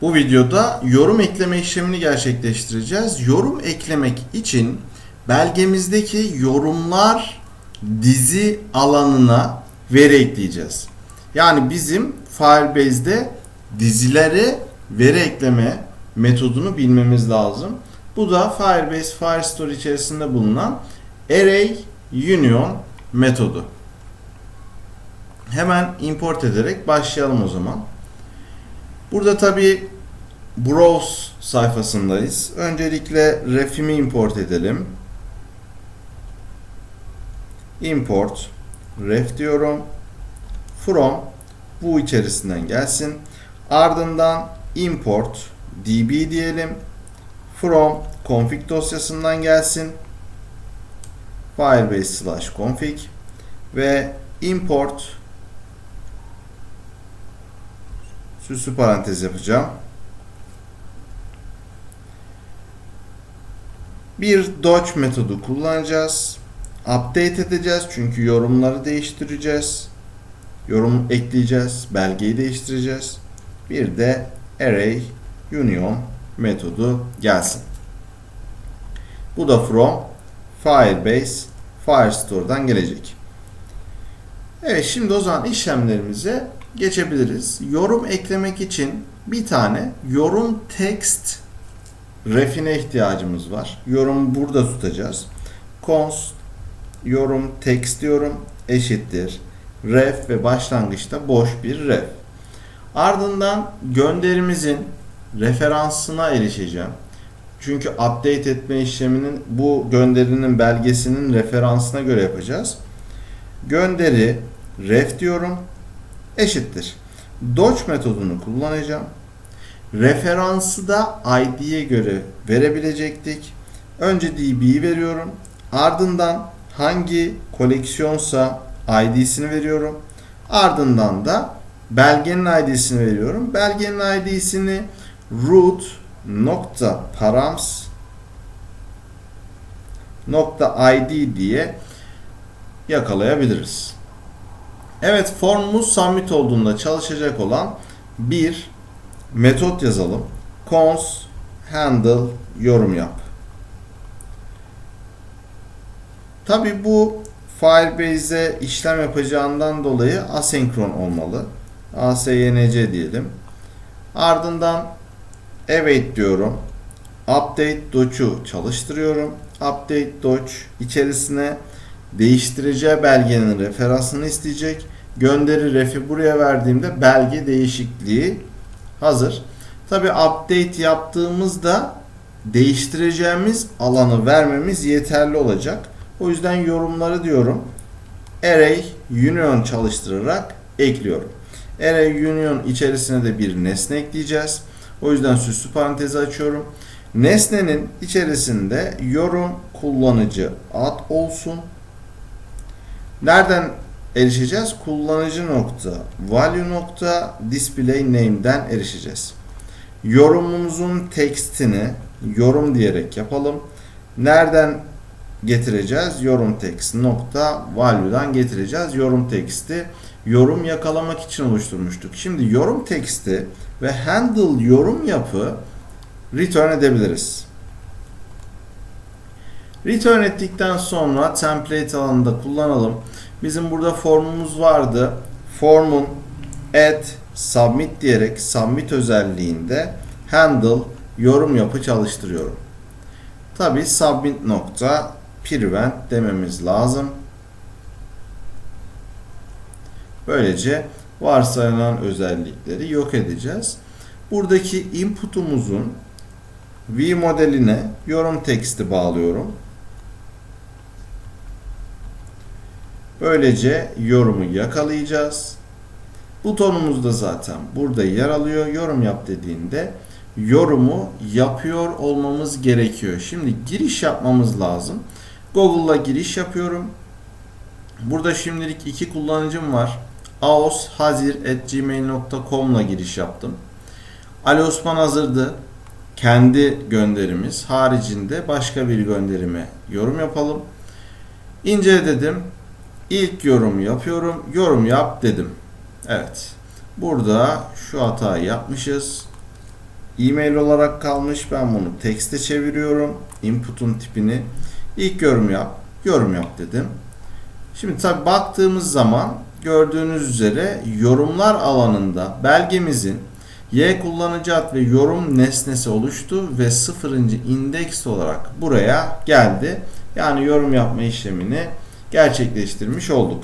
Bu videoda yorum ekleme işlemini gerçekleştireceğiz. Yorum eklemek için belgemizdeki yorumlar dizi alanına veri ekleyeceğiz. Yani bizim Firebase'de dizilere veri ekleme metodunu bilmemiz lazım. Bu da Firebase Firestore içerisinde bulunan Array Union metodu. Hemen import ederek başlayalım o zaman. Burada tabi browse sayfasındayız. Öncelikle ref'imi import edelim. Import ref diyorum. From bu içerisinden gelsin. Ardından import db diyelim. From config dosyasından gelsin. Firebase slash config ve import süslü parantez yapacağım. Bir doc metodu kullanacağız. Update edeceğiz çünkü yorumları değiştireceğiz. Yorum ekleyeceğiz, belgeyi değiştireceğiz. Bir de array union metodu gelsin. Bu da from Firebase Firestore'dan gelecek. Evet şimdi o zaman işlemlerimize geçebiliriz. Yorum eklemek için bir tane yorum text refine ihtiyacımız var. Yorumu burada tutacağız. const yorum text diyorum eşittir ref ve başlangıçta boş bir ref. Ardından gönderimizin referansına erişeceğim. Çünkü update etme işleminin bu gönderinin belgesinin referansına göre yapacağız. Gönderi ref diyorum eşittir. Doc metodunu kullanacağım. Referansı da id'ye göre verebilecektik. Önce db'yi veriyorum. Ardından hangi koleksiyonsa id'sini veriyorum. Ardından da belgenin id'sini veriyorum. Belgenin id'sini root nokta params nokta id diye yakalayabiliriz. Evet formumuz submit olduğunda çalışacak olan bir metot yazalım. cons handle yorum yap. Tabi bu Firebase'e işlem yapacağından dolayı asenkron olmalı. async diyelim. Ardından evet diyorum. Update doc'u çalıştırıyorum. Update doc içerisine değiştireceği belgenin referansını isteyecek. Gönderi refi buraya verdiğimde belge değişikliği hazır. Tabi update yaptığımızda değiştireceğimiz alanı vermemiz yeterli olacak. O yüzden yorumları diyorum. Array union çalıştırarak ekliyorum. Array union içerisine de bir nesne ekleyeceğiz. O yüzden süslü parantezi açıyorum. Nesnenin içerisinde yorum kullanıcı ad olsun. Nereden erişeceğiz? Kullanıcı nokta value nokta display name'den erişeceğiz. Yorumumuzun tekstini yorum diyerek yapalım. Nereden getireceğiz? Yorum text nokta value'dan getireceğiz. Yorum teksti yorum yakalamak için oluşturmuştuk. Şimdi yorum teksti ve handle yorum yapı return edebiliriz. Return ettikten sonra template alanında kullanalım. Bizim burada formumuz vardı. Formun add submit diyerek submit özelliğinde handle yorum yapı çalıştırıyorum. Tabi submit nokta prevent dememiz lazım. Böylece varsayılan özellikleri yok edeceğiz. Buradaki input'umuzun V modeline yorum teksti bağlıyorum. Böylece yorumu yakalayacağız. Butonumuz da zaten burada yer alıyor. Yorum yap dediğinde yorumu yapıyor olmamız gerekiyor. Şimdi giriş yapmamız lazım. Google'la giriş yapıyorum. Burada şimdilik iki kullanıcım var. aoshazir.gmail.com'la giriş yaptım. Ali Osman hazırdı. Kendi gönderimiz haricinde başka bir gönderime yorum yapalım. İnce dedim. İlk yorum yapıyorum. Yorum yap dedim. Evet. Burada şu hatayı yapmışız. e-mail olarak kalmış. Ben bunu tekste çeviriyorum. Input'un tipini ilk yorum yap, yorum yap dedim. Şimdi tabi baktığımız zaman gördüğünüz üzere yorumlar alanında belgemizin Y kullanıcı ad ve yorum nesnesi oluştu ve sıfırıncı indeks olarak buraya geldi. Yani yorum yapma işlemini gerçekleştirmiş olduk.